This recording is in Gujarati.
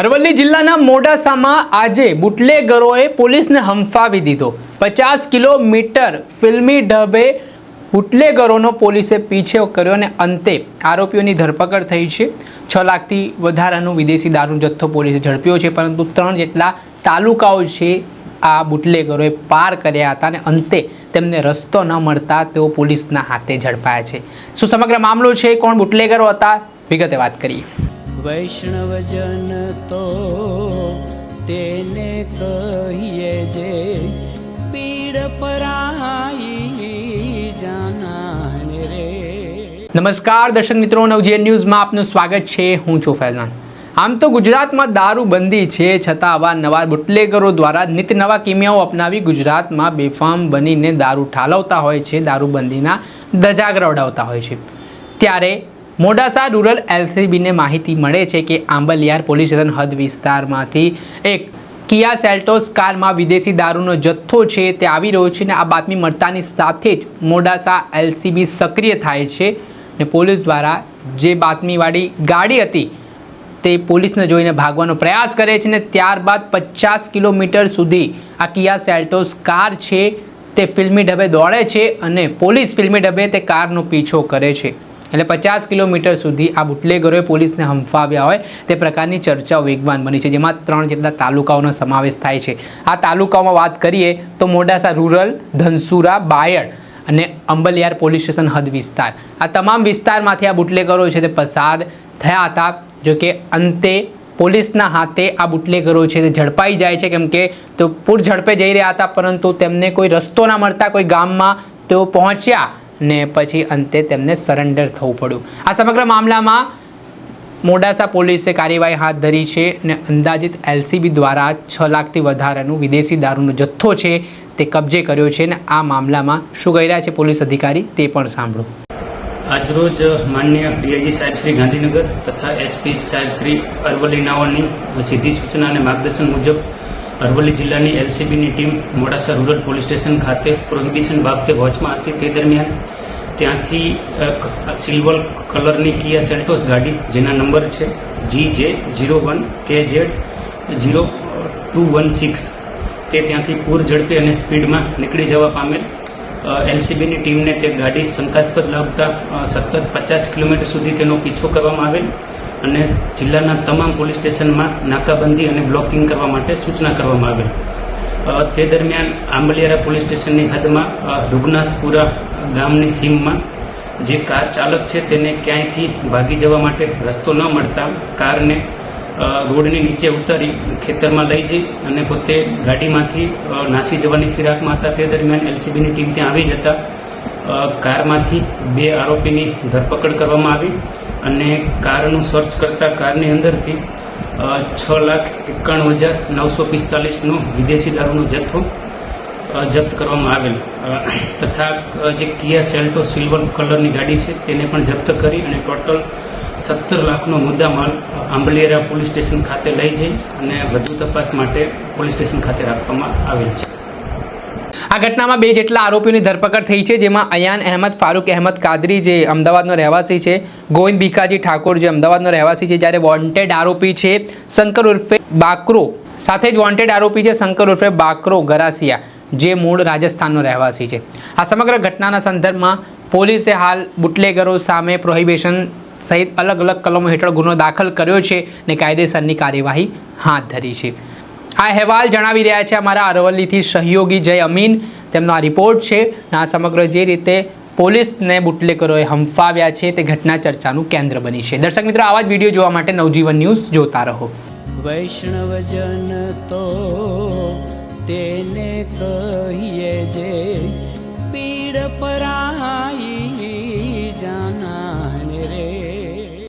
અરવલ્લી જિલ્લાના મોડાસામાં આજે બુટલેગરોએ પોલીસને હંફાવી દીધો. પચાસ કિલોમીટર ફિલ્મી ઢબે બુટલેગરોનો પોલીસે પીછો કર્યો અને અંતે આરોપીઓની ધરપકડ થઈ છે. છ લાખથી વધારાનો વિદેશી દારૂ જથ્થો પોલીસે ઝડપ્યો છે, પરંતુ ત્રણ જેટલા તાલુકાઓ છે આ બુટલેગરોએ પાર કર્યા હતા અને અંતે તેમને રસ્તો ન મળતા તેઓ પોલીસના હાથે ઝડપાયા છે. શું સમગ્ર મામલો છે? કોણ બુટલેગરો હતા? વિગતે વાત કરીએ. વૈષ્ણવજન તો તેને કહીએ જે પીડ પરાઈ જાનાને રે. નમસ્કાર, દર્શક મિત્રો નવજીએન ન્યૂઝમાં આપનું સ્વાગત છે. હું છું ફૈઝાન. આમ તો ગુજરાતમાં દારૂબંધી છે, છતાં આવા નવા બુટલેગરો દ્વારા નિત નવા કિમિયાઓ અપનાવી ગુજરાતમાં બેફામ બનીને દારૂ ઠાલવતા હોય છે, દારૂબંધીના ધજાગરા ઉડાવતા હોય છે. ત્યારે મોડાસા રૂરલ એલસીબીને માહિતી મળે છે કે આંબલિયાર પોલીસ સ્ટેશન હદ વિસ્તારમાંથી એક કિયા સેલ્ટોસ કારમાં વિદેશી દારૂનો જથ્થો છે તે આવી રહ્યો છે અને આ બાતમી મળતાની સાથે જ મોડાસા એલસીબી સક્રિય થાય છે અને પોલીસ દ્વારા જે બાતમીવાળી ગાડી હતી તે પોલીસને જોઈને ભાગવાનો પ્રયાસ કરે છે ને ત્યારબાદ પચાસ કિલોમીટર સુધી આ કિયા સેલ્ટોસ કાર છે તે ફિલ્મી ઢબે દોડે છે અને પોલીસ ફિલ્મી ઢબે તે કારનો પીછો કરે છે. એટલે પચાસ કિલોમીટર સુધી આ બુટલેગરોએ પોલીસને હંફાવ્યા હોય તે પ્રકારની ચર્ચાઓ વેગવાન બની છે, જેમાં ત્રણ જેટલા તાલુકાઓનો સમાવેશ થાય છે. આ તાલુકાઓમાં વાત કરીએ તો મોડાસા રૂરલ, ધનસુરા, બાયડ અને અંબલિયાર પોલીસ સ્ટેશન હદ વિસ્તાર. આ તમામ વિસ્તારમાંથી આ બુટલેગરો છે તે પસાર થયા હતા, જો કે અંતે પોલીસના હાથે આ બુટલેગરો છે તે ઝડપાઈ જાય છે, કેમ કે તેઓ પૂર ઝડપે જઈ રહ્યા હતા, પરંતુ તેમને કોઈ રસ્તો ના મળતા કોઈ ગામમાં તેઓ પહોંચ્યા. ને પછી અંતે તેમને સરેન્ડર થવું પડ્યું. આ સમગ્ર મામલામાં મોડાસા પોલીસે કાર્યવાહી હાથ ધરી છે અને અંદાજિત એલસીબી દ્વારા છ લાખથી વધારાનું વિદેશી દારૂનો જથ્થો છે તે કબજે કર્યો છે અને આ મામલામાં શું કર્યા છે પોલીસ અધિકારી તે પણ સાંભળો. આજરોજ માન્ય ડીઆઈજી સાહેબ શ્રી ગાંધીનગર તથા એસપી સાહેબ શ્રી અરવલ્લી નાવલની સીધી સૂચના અને માર્ગદર્શન મુજબ અરવલ્લી જિલ્લાની એલસીબીની team Modasa rural police station ખાતે પ્રોહિબિશન બાબતે વોચમાં હતી. તે દરમિયાન ત્યાંથી સિલ્વર કલરની કિયા સેલ્ટોસ ગાડી, જેના નંબર છે G J zero one K Z zero two one six, તે ત્યાંથી પૂર ઝડપે અને સ્પીડમાં નીકળી જવા પામેલ. એલસીબીની ટીમને તે ગાડી શંકાસ્પદ લાગતા સતત પચાસ કિલોમીટર સુધી તેનો પીછો કરવામાં આવેલ. અને જિલ્લાના તમામ પોલીસ સ્ટેશનમાં નાકાબંધી અને બ્લોકિંગ કરવા માટે સૂચના કરવામાં આવેલ તે દરમિયાન આંબલિયારા પોલીસ સ્ટેશનની હદમાં રૂગનાથપુરા ગામની સીમમાં જે કાર ચાલક છે તેને ક્યાંયથી ભાગી જવા માટે રસ્તો ન મળતા કારને રોડની નીચે ઉતારી ખેતરમાં લઈ જઈ અને પોતે ગાડીમાંથી નાસી જવાની ફિરાકમાં હતા. તે દરમિયાન એલસીબીની ટીમ ત્યાં આવી જતા કારમાંથી બે આરોપીની ધરપકડ કરવામાં આવી. અને કારનું સર્ચ કરતા કારની અંદરથી છ લાખ એકાણું હજાર નવસો પિસ્તાલીસનો વિદેશી દારૂનો જથ્થો જપ્ત કરવામાં આવેલ. તથા જે કિયા સેલ્ટો સિલ્વર કલરની ગાડી છે, તેને પણ જપ્ત કરી અને ટોટલ સત્તર લાખનો મુદ્દામાલ આંબલિયેરા પોલીસ સ્ટેશન ખાતે લઈ જઈ અને વધુ તપાસ માટે પોલીસ સ્ટેશન ખાતે રાખવામાં આવેલ છે. આ ઘટનામાં બે જેટલા આરોપીઓની ધરપકડ થઈ છે, જેમાં અયાન અહેમદ, ફારૂક અહેમદ કાદરી જે અમદાવાદનો રહેવાસી છે, ગોવિંદ ભીખાજી ઠાકોર જે અમદાવાદનો રહેવાસી છે, જ્યારે વોન્ટેડ આરોપી છે શંકર ઉર્ફે બાકરો. સાથે જ વોન્ટેડ આરોપી છે શંકર ઉર્ફે બાકરો ગરાસિયા, જે મૂળ રાજસ્થાનનો રહેવાસી છે. આ સમગ્ર ઘટનાના સંદર્ભમાં પોલીસે હાલ બુટલેગરો સામે પ્રોહિબિશન સહિત અલગ અલગ કલમો હેઠળ ગુનો દાખલ કર્યો છે અને કાયદેસરની કાર્યવાહી હાથ ધરી છે. આ અહેવાલ જણાવી રહ્યા છે અમારા અરવલ્લીથી સહયોગી જય અમીન. તેમનો આ રિપોર્ટ છે આ સમગ્ર જે રીતે પોલીસને બુટલેકરોએ હંફાવ્યા છે તે ઘટના ચર્ચાનું કેન્દ્ર બની છે. દર્શક મિત્રો, આવા જ વીડિયો જોવા માટે નવજીવન ન્યૂઝ જોતા રહો. વૈષ્ણવજન તો તેને કહીએ જે પીડ પરા